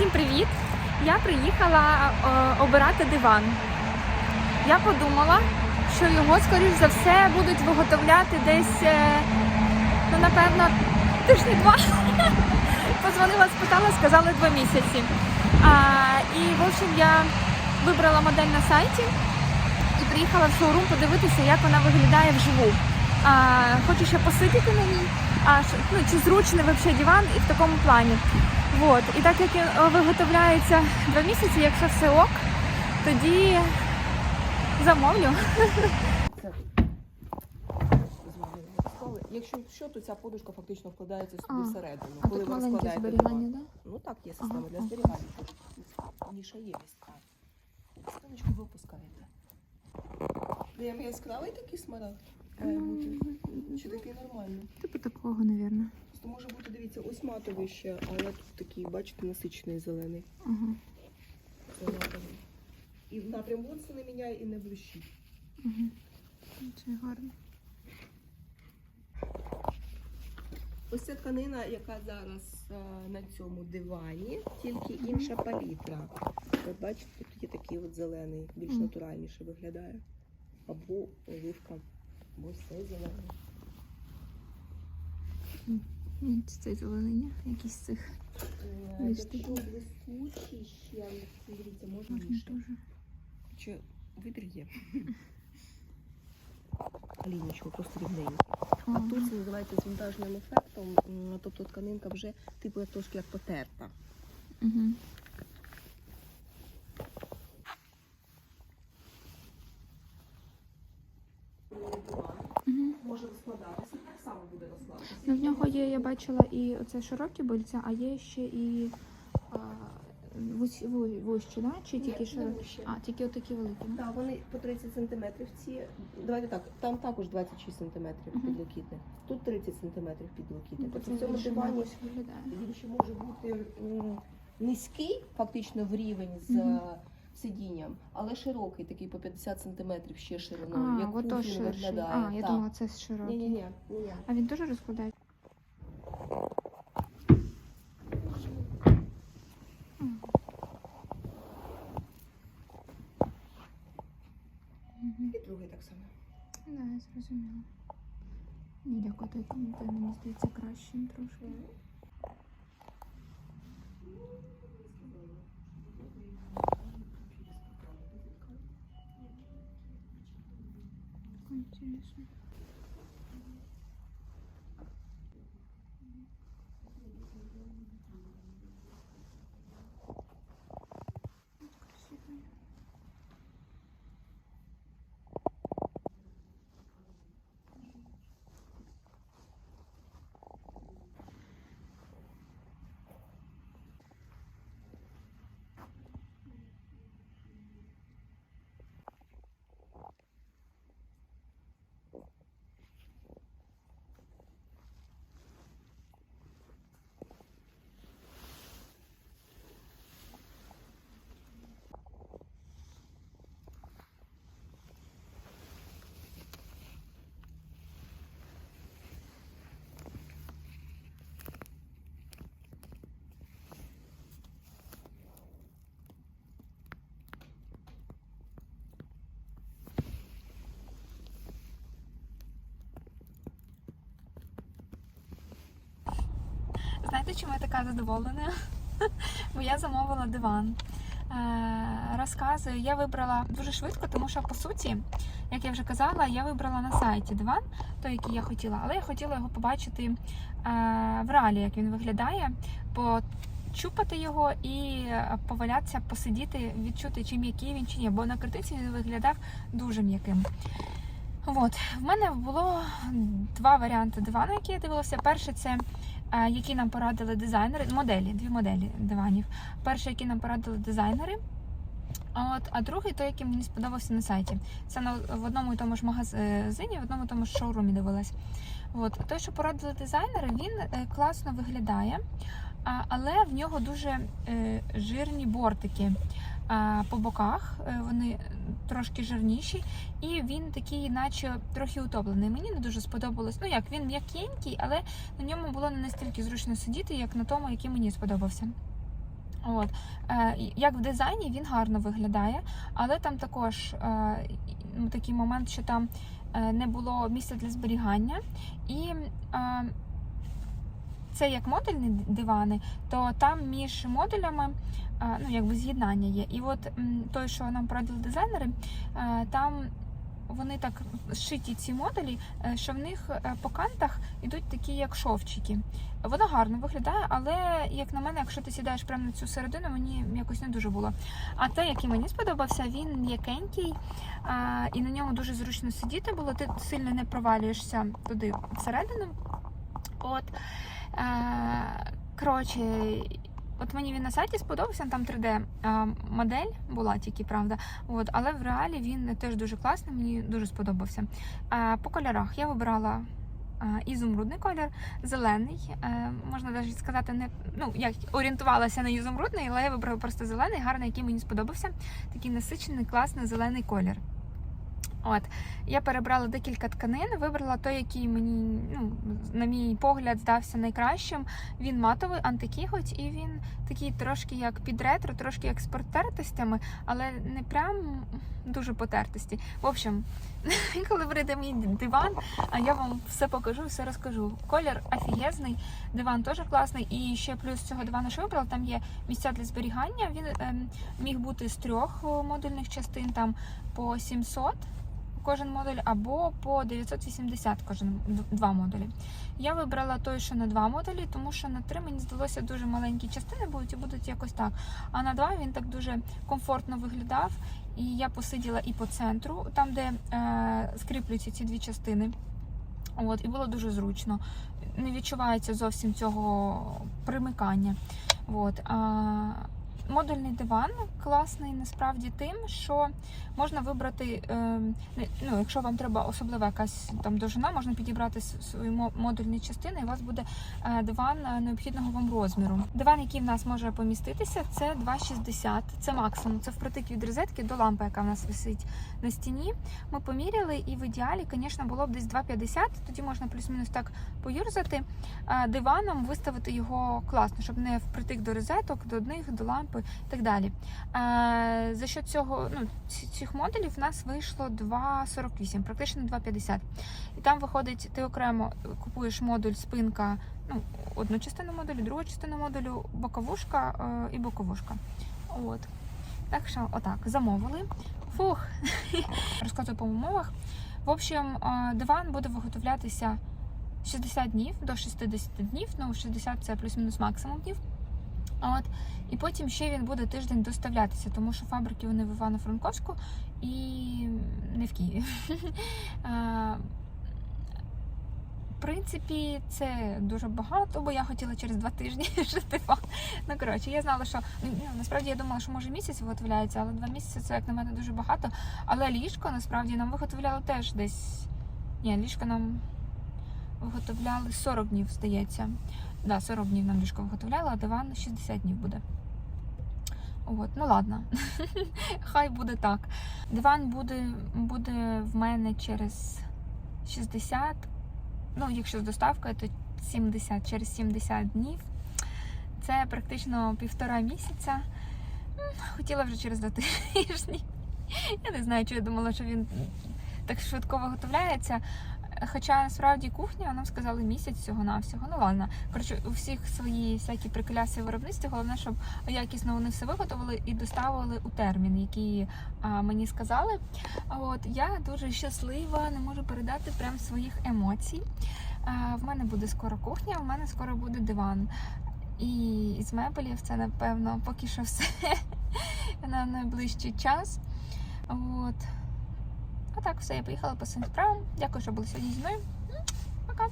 Всім привіт! Я приїхала е, обирати диван. Я подумала, що його, скоріш за все, будуть виготовляти десь, е, ну, напевно, тижні два. Позвонила, спитала, сказали два місяці. А, і, в общем, я вибрала модель на сайті і приїхала в шоурум подивитися, як вона виглядає вживу. А, хочу ще посидіти на ній, а, ну, чи зручний взагалі диван і в такому плані. Вот. І так як він е, виготовляється два місяці, якщо все ок, тоді замовлю. Якщо що, то ця подушка фактично вкладається собі А, всередину. А коли тут маленьке розкладаєте зберігання, да? Ну так, є система Ага, для зберігання. Ніша є місця. Станочку ви опускаєте. Прям яскравий такий смарагд має бути. Чи такий нормальний? Типу такого, мабуть. Просто може бути, дивіться, ось матовий ще, але тут такий, бачите, насичений зелений. Ага. Це матовий. І напрям це не міняє і не блищить. Ага. Це гарно. Ось ця тканина, яка зараз е, на цьому дивані, тільки інша палітра. От бачите, тут є такий от зелений, більш Мгм. натуральніше виглядає. Або оливка, або все зелене. Ні, це зеленення? Якісь з цих. Е, Якщо такий. ще, дивіться, можна більше. Чи вибір є? Лінічку, просто рівненьку. А тут це називається з вінтажним ефектом, тобто тканинка вже типу як трошки як потерта. Мгм. Може розкладатися, так само буде розкладатися. Ну, в нього є, я бачила, і оце широкі бильця, а є ще і а, вусь- ву- вущі, да? Чи Ні, тільки широкі? вущі. А, тільки отакі великі. да? Так, вони по 30 см ці. Давайте так, там також 26 см Мгм. підлокітник. Тут 30 см підлокітник. Ну, Тобто в цьому більше дивані якось виглядає. він ще може бути м, низький, фактично в рівень з Мгм. е, сидінням, але широкий, такий по 50 см ще шириною. А, як ото ширший. виглядає. А, я так. думала, це широкий. Ні, ні, ні, ні. А він теж розкладає? Мгм. І другий так само. Да, я зрозуміла. Ні, дякую, мені здається кращим трошки. Знаєте, чому я така задоволена? Бо я замовила диван. Е, розказую, я вибрала дуже швидко, тому що по суті, як я вже казала, я вибрала на сайті диван, той, який я хотіла, але я хотіла його побачити е, в реалі, як він виглядає, почупати його і е, повалятися, посидіти, відчути, чи м'який він чи ні. Бо на картинці він виглядав дуже м'яким. От, в мене було два варіанти дивану, які я дивилася. Перший це які нам порадили дизайнери, моделі, дві моделі диванів. Перший, який нам порадили дизайнери. От, а другий той, який мені сподобався на сайті. Це на, в одному і тому ж магазині, в одному і тому ж шоурумі дивилась. От, той, що порадили дизайнери, він е, класно виглядає, але в нього дуже е, жирні бортики по боках. Е, вони трошки жирніші, і він такий, наче трохи утоплений. Мені не дуже сподобалось. Ну як він м'якенький, але на ньому було не настільки зручно сидіти, як на тому, який мені сподобався. От. Е, як в дизайні він гарно виглядає, але там також е, ну, такий момент, що там не було місця для зберігання. І це як модульні дивани, то там між модулями ну, якби з'єднання є. І от той, що нам порадили дизайнери, там вони так зшиті ці модулі, е, що в них е, по кантах йдуть такі, як шовчики. Воно гарно виглядає, але як на мене, якщо ти сідаєш прямо на цю середину, мені якось не дуже було. А те, який мені сподобався, він м'якенький і на ньому дуже зручно сидіти було. Ти сильно не провалюєшся туди всередину. От. Е, коротше, от мені він на сайті сподобався, там 3D-модель була тільки, правда. От, але в реалі він теж дуже класний, мені дуже сподобався. А, по кольорах я вибирала ізумрудний колір, зелений. Е, можна навіть сказати, не ну як орієнтувалася на ізумрудний, але я вибрала просто зелений, гарний, який мені сподобався. Такий насичений, класний зелений колір. От, я перебрала декілька тканин, вибрала той, який мені, ну, на мій погляд, здався найкращим. Він матовий, антикіготь, і він такий трошки як під ретро, трошки як з потертостями, але не прям дуже потертості. В общем, коли прийде мій диван, а я вам все покажу, все розкажу. Колір офігезний, диван теж класний. І ще плюс цього дивану, що вибрала, там є місця для зберігання. Він ем, міг бути з трьох модульних частин, там по 700 кожен модуль, або по 980 кожен два модулі. Я вибрала той, що на два модулі, тому що на три мені здалося дуже маленькі частини будуть і будуть якось так. А на два він так дуже комфортно виглядав. І я посиділа і по центру, там, де е, скріплюються ці дві частини. От, і було дуже зручно. Не відчувається зовсім цього примикання. От, а, Модульний диван класний насправді тим, що можна вибрати, е, ну, якщо вам треба особлива якась там довжина, можна підібрати свої модульні частини, і у вас буде е, диван е, необхідного вам розміру. Диван, який в нас може поміститися, це 2,60. Це максимум. Це впритик від розетки до лампи, яка в нас висить на стіні. Ми поміряли, і в ідеалі, звісно, було б десь 2,50. Тоді можна плюс-мінус так поюрзати. Е, Диваном виставити його класно, щоб не впритик до розеток, до одних, до лампи і так далі. Е, За що цього ну, цих модулів в нас вийшло 2,48, практично 2,50. І там виходить, ти окремо купуєш модуль спинка, ну, одну частину модулю, другу частину модулю, боковушка е, і боковушка. От. Так що, отак, замовили. Фух, розказую по умовах. В общем, е, диван буде виготовлятися 60 днів до 60 днів. Ну, 60 це плюс-мінус максимум днів. От. І потім ще він буде тиждень доставлятися, тому що фабрики вони в Івано-Франковську і не в Києві. В принципі, це дуже багато, бо я хотіла через два тижні жити. Ну, коротше, я знала, що ну, насправді я думала, що може місяць виготовляється, але два місяці це як на мене дуже багато. Але ліжко насправді нам виготовляли теж десь. Ні, ліжко нам виготовляли 40 днів, здається. Да, 40 днів нам ліжко виготовляли, а диван 60 днів буде. От, ну ладно, хай буде так. Диван буде, буде в мене через 60, ну, якщо з доставкою, то 70, через 70 днів. Це практично півтора місяця. Хотіла вже через два тижні. Я не знаю, чи я думала, що він так швидко виготовляється. Хоча насправді кухня нам сказали місяць всього навсього. Ну ладно. Коротше, у всіх свої всякі приколяси виробництві. Головне, щоб якісно вони все виготовили і доставили у термін, який а, мені сказали. От я дуже щаслива, не можу передати прям своїх емоцій. А, в мене буде скоро кухня, в мене скоро буде диван. І з мебелів це напевно поки що все на найближчий час. От. Так, все, я поїхала по своїм справам. Дякую, що були сьогодні зі мною. Пока.